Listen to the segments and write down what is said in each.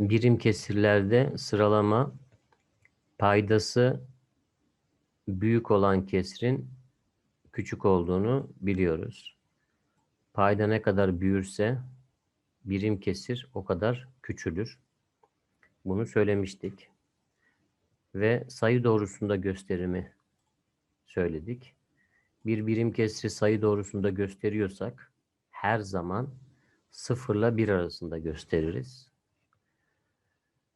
birim kesirlerde sıralama paydası büyük olan kesrin küçük olduğunu biliyoruz. Payda ne kadar büyürse birim kesir o kadar küçülür. Bunu söylemiştik. Ve sayı doğrusunda gösterimi söyledik. Bir birim kesri sayı doğrusunda gösteriyorsak her zaman sıfırla bir arasında gösteririz.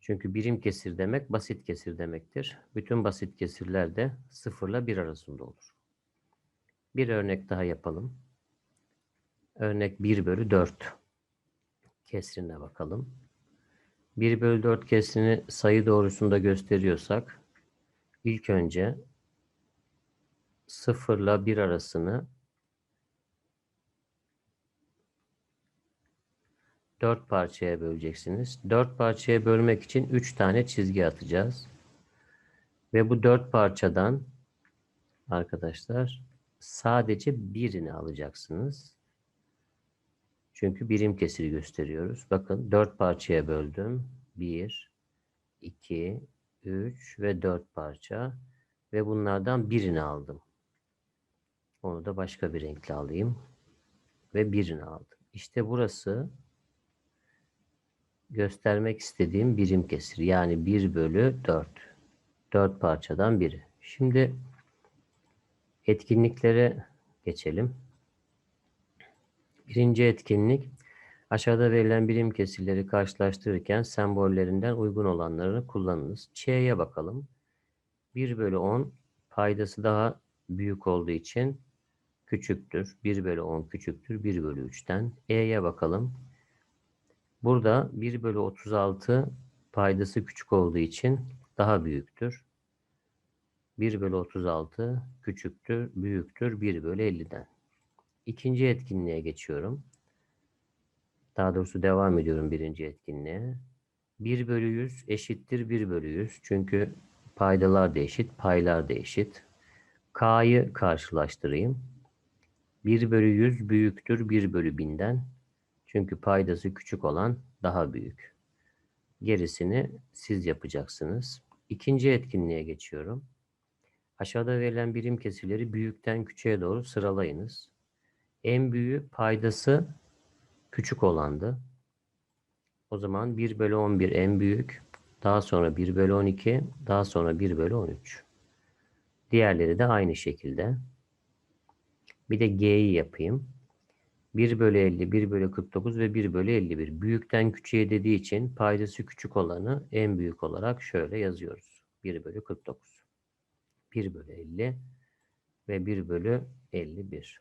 Çünkü birim kesir demek basit kesir demektir. Bütün basit kesirler de sıfırla bir arasında olur. Bir örnek daha yapalım. Örnek 1 bölü 4 kesrine bakalım. 1 bölü 4 kesrini sayı doğrusunda gösteriyorsak ilk önce 0 ile 1 arasını 4 parçaya böleceksiniz. 4 parçaya bölmek için 3 tane çizgi atacağız. Ve bu 4 parçadan arkadaşlar sadece birini alacaksınız. Çünkü birim kesiri gösteriyoruz. Bakın 4 parçaya böldüm. 1, 2, 3 ve 4 parça. Ve bunlardan birini aldım. Onu da başka bir renkle alayım. Ve birini aldım. İşte burası göstermek istediğim birim kesir. Yani 1 bölü 4. 4 parçadan biri. Şimdi etkinliklere geçelim. Birinci etkinlik aşağıda verilen birim kesirleri karşılaştırırken sembollerinden uygun olanlarını kullanınız. Ç'ye bakalım. 1 bölü 10 paydası daha büyük olduğu için küçüktür. 1 bölü 10 küçüktür 1 bölü 3'ten. E'ye bakalım. Burada 1 bölü 36 paydası küçük olduğu için daha büyüktür. 1 bölü 36 küçüktür, büyüktür 1 bölü 50'den. İkinci etkinliğe geçiyorum. Daha doğrusu devam ediyorum birinci etkinliğe. 1 bölü 100 eşittir 1 bölü 100. Çünkü paydalar da eşit, paylar da eşit. K'yı karşılaştırayım. 1 bölü 100 büyüktür 1 bölü 1000'den. Çünkü paydası küçük olan daha büyük. Gerisini siz yapacaksınız. İkinci etkinliğe geçiyorum. Aşağıda verilen birim kesirleri büyükten küçüğe doğru sıralayınız. En büyüğü paydası küçük olandı. O zaman 1 bölü 11 en büyük. Daha sonra 1 bölü 12. Daha sonra 1 bölü 13. Diğerleri de aynı şekilde. Bir de G'yi yapayım. 1 bölü 50, 1 bölü 49 ve 1 bölü 51. Büyükten küçüğe dediği için paydası küçük olanı en büyük olarak şöyle yazıyoruz. 1 bölü 49. 1 bölü 50 ve 1 bölü 51.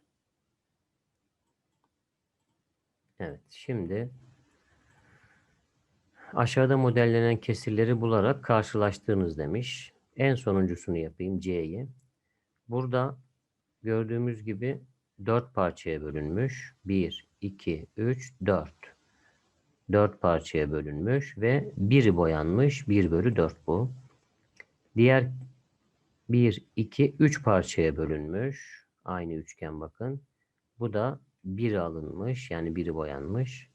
Evet şimdi aşağıda modellenen kesirleri bularak karşılaştığınız demiş. En sonuncusunu yapayım C'yi. Burada gördüğümüz gibi 4 parçaya bölünmüş. 1, 2, 3, 4. 4 parçaya bölünmüş ve biri boyanmış. 1 bölü 4 bu. Diğer 1, 2, 3 parçaya bölünmüş. Aynı üçgen bakın. Bu da 1 alınmış. Yani biri boyanmış.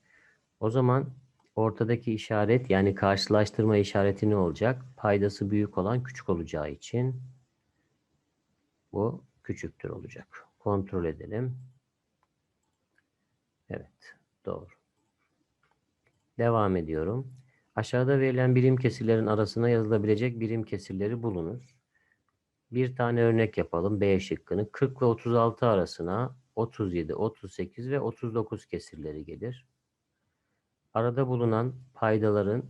O zaman ortadaki işaret yani karşılaştırma işareti ne olacak? Paydası büyük olan küçük olacağı için bu küçüktür olacak. Kontrol edelim. Evet, doğru. Devam ediyorum. Aşağıda verilen birim kesirlerin arasına yazılabilecek birim kesirleri bulunuz. Bir tane örnek yapalım. B şıkkını. 40 ve 36 arasına 37, 38 ve 39 kesirleri gelir. Arada bulunan paydaların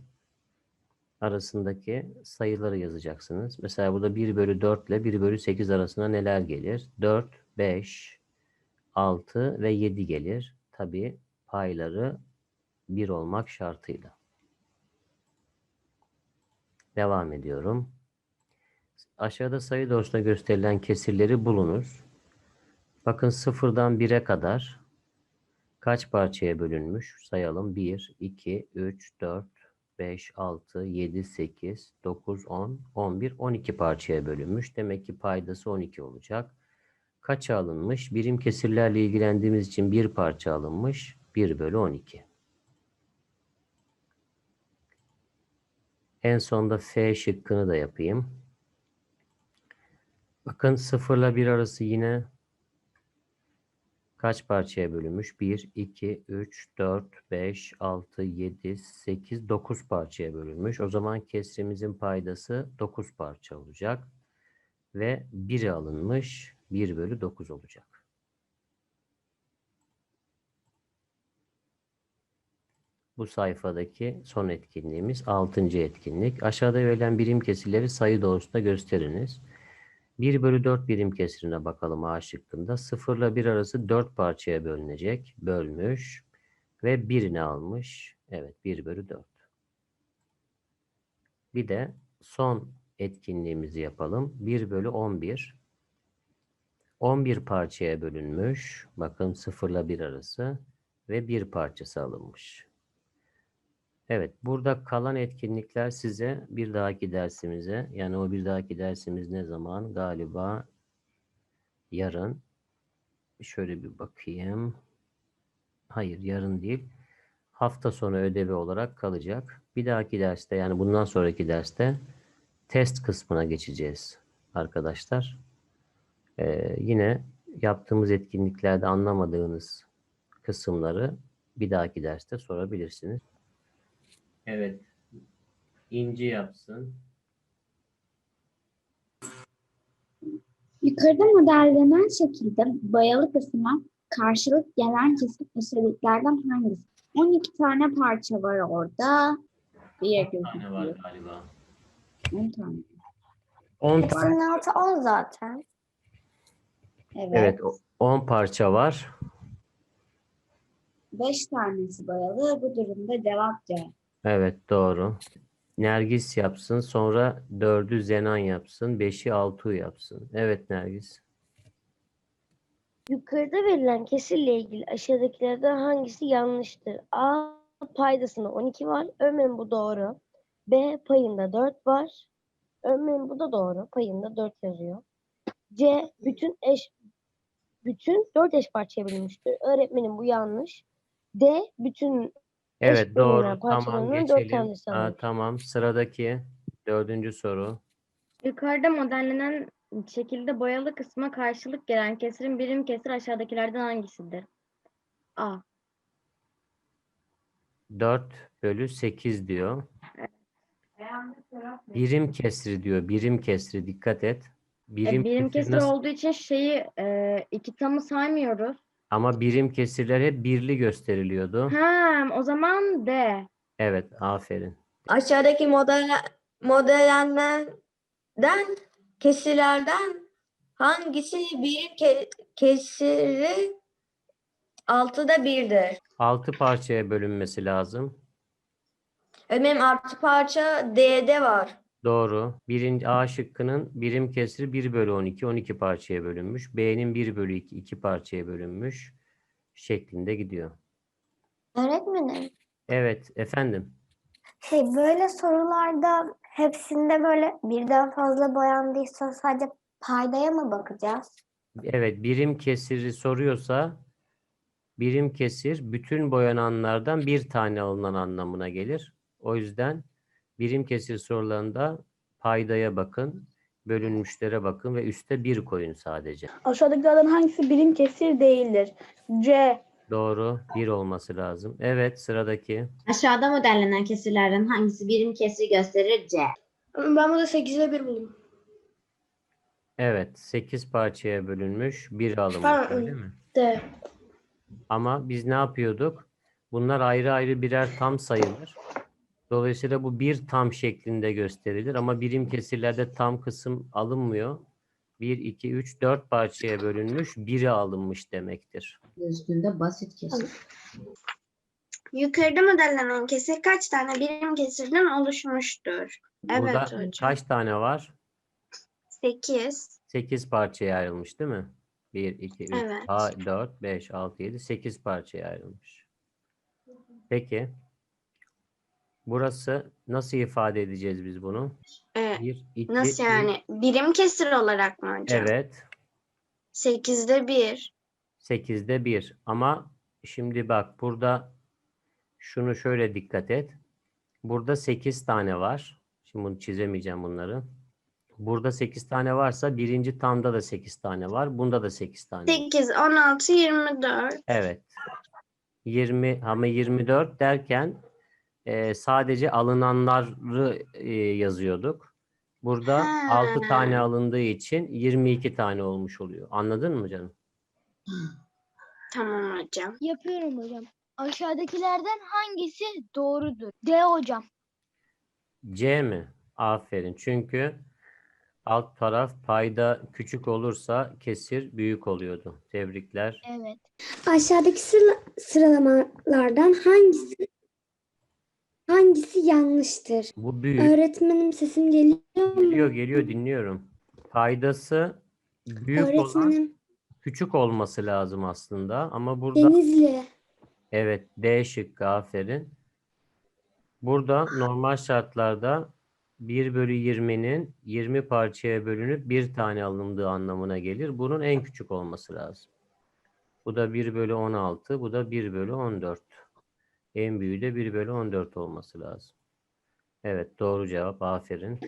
arasındaki sayıları yazacaksınız. Mesela burada 1 bölü 4 ile 1 bölü 8 arasına neler gelir? 4, 5, 6 ve 7 gelir. Tabi payları 1 olmak şartıyla. Devam ediyorum. Aşağıda sayı doğrusunda gösterilen kesirleri bulunuz. Bakın sıfırdan 1'e kadar kaç parçaya bölünmüş? Sayalım. 1, 2, 3, 4, 5, 6, 7, 8, 9, 10, 11, 12 parçaya bölünmüş. Demek ki paydası 12 olacak. Kaça alınmış? Birim kesirlerle ilgilendiğimiz için bir parça alınmış. 1 bölü 12. En sonda F şıkkını da yapayım. Bakın 0 ile 1 arası yine kaç parçaya bölünmüş? 1, 2, 3, 4, 5, 6, 7, 8, 9 parçaya bölünmüş. O zaman kesrimizin paydası 9 parça olacak. Ve 1'i alınmış. 1 bölü 9 olacak. Bu sayfadaki son etkinliğimiz 6. etkinlik. Aşağıda verilen birim kesirleri sayı doğrusunda gösteriniz. 1 bölü 4 birim kesirine bakalım A şıkkında. 0 ile 1 arası 4 parçaya bölünecek. Bölmüş. Ve birini almış. Evet 1 bölü 4. Bir de son etkinliğimizi yapalım. 1 bölü 11. 11 parçaya bölünmüş. Bakın 0 ile 1 arası. Ve bir parçası alınmış. Evet, burada kalan etkinlikler size bir dahaki dersimize, yani o bir dahaki dersimiz ne zaman? Galiba yarın. Şöyle bir bakayım. Hayır, yarın değil. Hafta sonu ödevi olarak kalacak. Bir dahaki derste, yani bundan sonraki derste test kısmına geçeceğiz arkadaşlar. Ee, yine yaptığımız etkinliklerde anlamadığınız kısımları bir dahaki derste sorabilirsiniz. Evet. İnci yapsın. Yukarıda modellenen şekilde boyalı kısma karşılık gelen kesim özelliklerden hangisi? 12 tane parça var orada. Bir tane var gözüküyor. galiba. 10 tane. 10 tane. Hepsinin altı 10 zaten. Evet. Evet, o- 10 parça var. 5 tanesi boyalı. Bu durumda cevap C. Evet, doğru. Nergis yapsın. Sonra 4'ü Zenan yapsın. 5'i Altuğ yapsın. Evet Nergis. Yukarıda verilen kesirle ilgili aşağıdakilerden hangisi yanlıştır? A paydasında 12 var. Örneğin bu doğru. B payında 4 var. Örneğin bu da doğru. Payında 4 yazıyor. C bütün eş bütün 4 eş parçaya bölünmüştür. Öğretmenim bu yanlış. D bütün Evet, doğru. Tamam, parçalarının dört geçelim. tanesi Aa, tamam. Sıradaki dördüncü soru. Yukarıda modellenen şekilde boyalı kısma karşılık gelen kesirin birim kesir aşağıdakilerden hangisidir? A. 4 bölü 8 diyor. Birim kesri diyor. Birim kesri. Dikkat et. E, Birim, birim kesri kesir nasıl- olduğu için şeyi e, iki tamı saymıyoruz. Ama birim kesirler hep birli gösteriliyordu. Ha, o zaman D. Evet, aferin. Aşağıdaki model modellerden kesirlerden hangisi birim ke- kesiri altıda birdir? 6 parçaya bölünmesi lazım. Benim artı parça D'de var. Doğru. Birinci A şıkkının birim kesri 1 bölü 12, 12 parçaya bölünmüş. B'nin 1 bölü 2, 2 parçaya bölünmüş şeklinde gidiyor. Öğretmenim Evet, efendim. şey böyle sorularda hepsinde böyle birden fazla boyandıysa sadece paydaya mı bakacağız? Evet, birim kesiri soruyorsa birim kesir bütün boyananlardan bir tane alınan anlamına gelir. O yüzden birim kesir sorularında paydaya bakın, bölünmüşlere bakın ve üste bir koyun sadece. Aşağıdakilerden hangisi birim kesir değildir? C. Doğru, bir olması lazım. Evet, sıradaki. Aşağıda modellenen kesirlerden hangisi birim kesri gösterir? C. Ben burada 8'e 1 buldum. Evet, 8 parçaya bölünmüş, bir alınmış Ha, öyle mi? D. Ama biz ne yapıyorduk? Bunlar ayrı ayrı birer tam sayılır. Dolayısıyla bu bir tam şeklinde gösterilir ama birim kesirlerde tam kısım alınmıyor. 1, 2, 3, 4 parçaya bölünmüş, biri alınmış demektir. Üstünde basit kesir. Yukarıda modellenen kesir kaç tane birim kesirden oluşmuştur? Evet Burada hocam. kaç tane var? 8. 8 parçaya ayrılmış değil mi? 1, 2, 3, Evet. 4, 5, 6, 7, 8 parçaya ayrılmış. Peki. Burası nasıl ifade edeceğiz biz bunu? Ee, 1, 2, nasıl yani? Birim kesir olarak mı hocam? Evet. 8'de 1. 8'de 1. Ama şimdi bak burada şunu şöyle dikkat et. Burada 8 tane var. Şimdi bunu çizemeyeceğim bunları. Burada 8 tane varsa birinci tamda da 8 tane var. Bunda da 8 tane var. 8, 16, 24. Evet. 20 ama 24 derken e, sadece alınanları e, yazıyorduk. Burada 6 tane Ha. alındığı için 22 tane olmuş oluyor. Anladın mı canım? Tamam hocam. Yapıyorum hocam. Aşağıdakilerden hangisi doğrudur? D hocam. C mi? Aferin. Çünkü alt taraf payda küçük olursa kesir büyük oluyordu. Tebrikler. Evet. Aşağıdaki sıra- sıralamalardan hangisi hangisi yanlıştır? Bu büyük. Öğretmenim sesim geliyor mu? Geliyor geliyor dinliyorum. Paydası büyük olan Öğretmenim küçük olması lazım aslında ama burada Denizli. evet D şıkkı aferin. Burada normal şartlarda 1 bölü 20'nin 20 parçaya bölünüp bir tane alındığı anlamına gelir. Bunun en küçük olması lazım. Bu da 1 bölü 16, bu da 1 bölü 14. En büyüğü de 1 bölü 14 olması lazım. Evet doğru cevap aferin.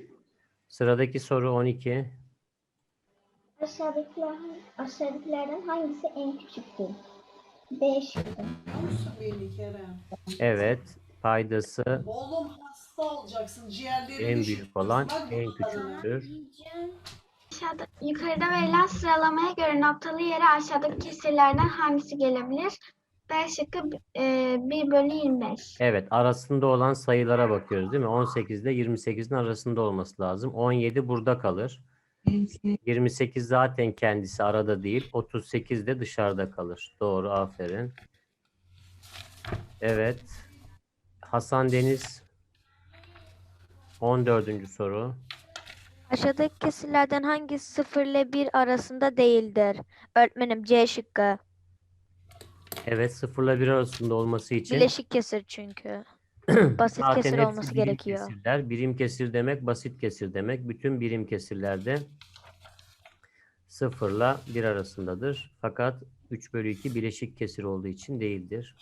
Sıradaki soru 12. Aşağıdakiler, aşağıdakilerden hangisi en küçüktür? B şıkkı. Musun beni Kerem? Evet paydası Oğlum hasta olacaksın. Ciğerlerini en düşük büyük olan en küçüktür. Aşağıda, yukarıda verilen sıralamaya göre noktalı yere aşağıdaki kesirlerden hangisi gelebilir? B şıkkı e, 1 bölü 25. Evet arasında olan sayılara bakıyoruz değil mi? 18 ile 28'in arasında olması lazım. 17 burada kalır. 28 zaten kendisi arada değil. 38 de dışarıda kalır. Doğru aferin. Evet. Hasan Deniz 14. soru. Aşağıdaki kesirlerden hangisi 0 ile 1 arasında değildir? Öğretmenim C şıkkı. Evet 0 ile 1 arasında olması için Bileşik kesir çünkü. Basit Zaten kesir hepsi olması birim gerekiyor. kesirler. Birim kesir demek basit kesir demek. Bütün birim kesirlerde sıfırla bir arasındadır. Fakat 3 bölü 2 bileşik kesir olduğu için değildir.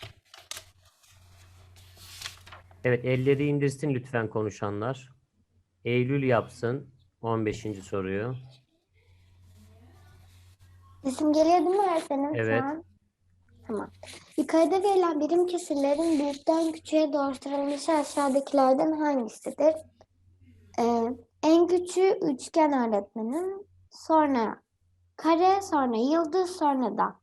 Evet elleri indirsin lütfen konuşanlar. Eylül yapsın 15. soruyu. Sesim geliyor değil mi öğretmenim şu Evet. an? Tamam. Yukarıda verilen birim kesirlerin büyükten küçüğe doğru sıralaması aşağıdakilerden hangisidir? Ee, en küçüğü üçgen öğretmenim. Sonra kare, sonra yıldız, sonra da.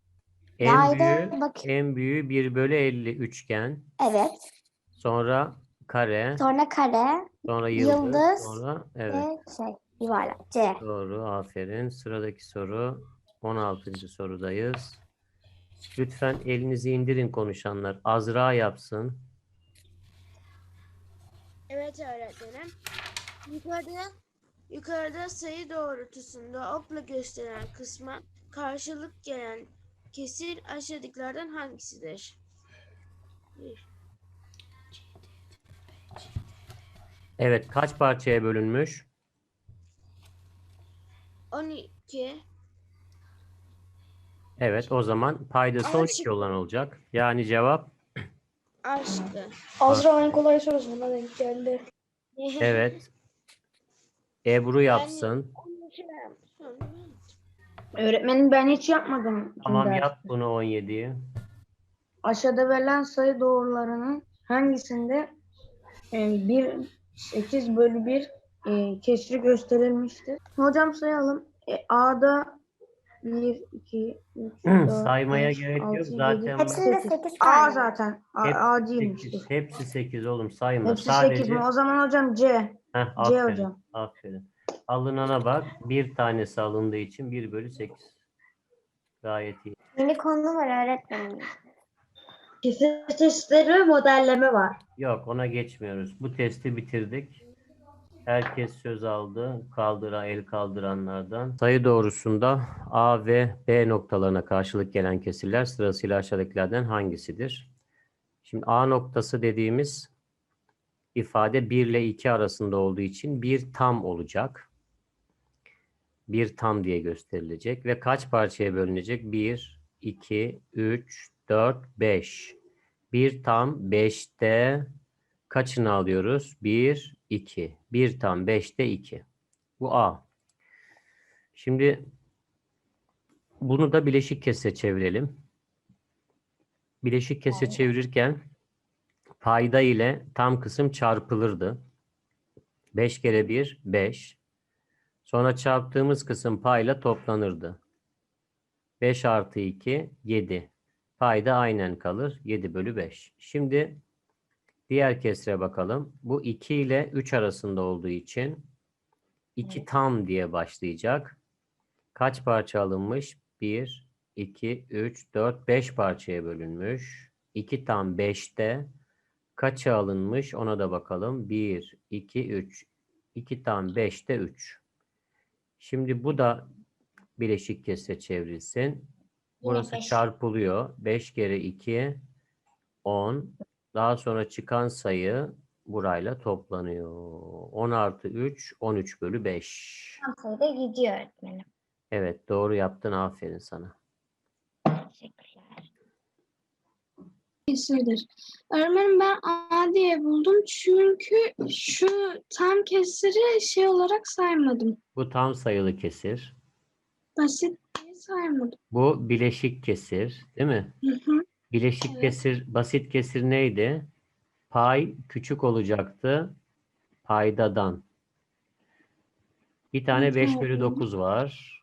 En Daire büyüğü, bak en büyüğü 1 bölü 50 üçgen. evet. Sonra kare, Sonra kare sonra yıldız, yıldız sonra evet. ve şey yuvarlak. C. Doğru, aferin. Sıradaki soru 16. sorudayız. Lütfen elinizi indirin konuşanlar. Azra yapsın. Evet öğretmenim. Yukarıda yukarıda sayı doğrultusunda okla gösteren kısma karşılık gelen kesir aşağıdakilerden hangisidir? Evet, kaç parçaya bölünmüş? 12 Evet, o zaman paydası Ama 12 olan olacak. Yani cevap aşkı. Azra en kolay sorusuna denk geldi. evet. Ebru yapsın. Öğretmenim ben hiç yapmadım. Tamam dersi. yap bunu 17'yi. Aşağıda verilen sayı doğrularının hangisinde e, 1 8 bölü 1 e, kesri gösterilmiştir? Hocam sayalım. E, A'da 1, 2, 3, 4, Saymaya 5, gerek yok. 6, Zaten Hepsinde sekiz. 8 A tane. zaten. A, Hepsi A değilmiş. 8, hepsi 8 oğlum sayma. Hepsi Sadece 8 mi? O zaman hocam C. Heh, C aferin, hocam. aferin. Alınana bak. Bir tanesi alındığı için 1 bölü 8. Gayet iyi. Yeni konu var öğretmenim. Kesir çeşitleri ve modelleme var. Yok ona geçmiyoruz. Bu testi bitirdik. Herkes söz aldı. Kaldıra, el kaldıranlardan. Sayı doğrusunda A ve B noktalarına karşılık gelen kesirler sırasıyla aşağıdakilerden hangisidir? Şimdi A noktası dediğimiz ifade 1 ile 2 arasında olduğu için bir tam olacak. Bir tam diye gösterilecek ve kaç parçaya bölünecek? 1, 2, 3, 4, 5. Bir tam 5'te kaçını alıyoruz? 1, 2. 1 tam 5'te 2. Bu A. Şimdi bunu da bileşik kesre çevirelim. Bileşik kesre çevirirken payda ile tam kısım çarpılırdı. 5 kere 1 5. Sonra çarptığımız kısım payla toplanırdı. 5 artı 2 7. Payda aynen kalır. 7 bölü 5. Şimdi diğer kesre bakalım. Bu 2 ile 3 arasında olduğu için 2 tam diye başlayacak. Kaç parça alınmış? 1, 2, 3, 4, 5 parçaya bölünmüş. 2 tam 5'te kaça alınmış? Ona da bakalım. 1, 2, 3. 2 tam 5'te 3. Şimdi bu da bileşik kesre çevrilsin. Burası beş. çarpılıyor. 5 kere 2 10. Daha sonra çıkan sayı burayla toplanıyor. 10 artı 3 13 bölü 5. Tam sayıda gidiyor öğretmenim. Evet doğru yaptın. Aferin sana. Teşekkürler. Kesirdir. Öğretmenim ben A diye buldum çünkü şu tam kesiri şey olarak saymadım. Bu tam sayılı kesir. Basit diye saymadım. Bu bileşik kesir, değil mi? Hı hı. Bileşik Evet. kesir, basit kesir neydi? Pay küçük olacaktı paydadan. Bir tane 5 bölü 9 var.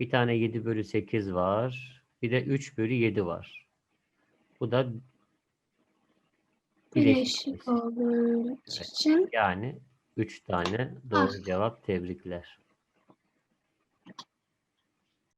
Bir tane 7 bölü 8 var. Bir de 3 bölü 7 var. Bu da bileşik olduğu için Yani 3 tane doğru cevap. Tebrikler.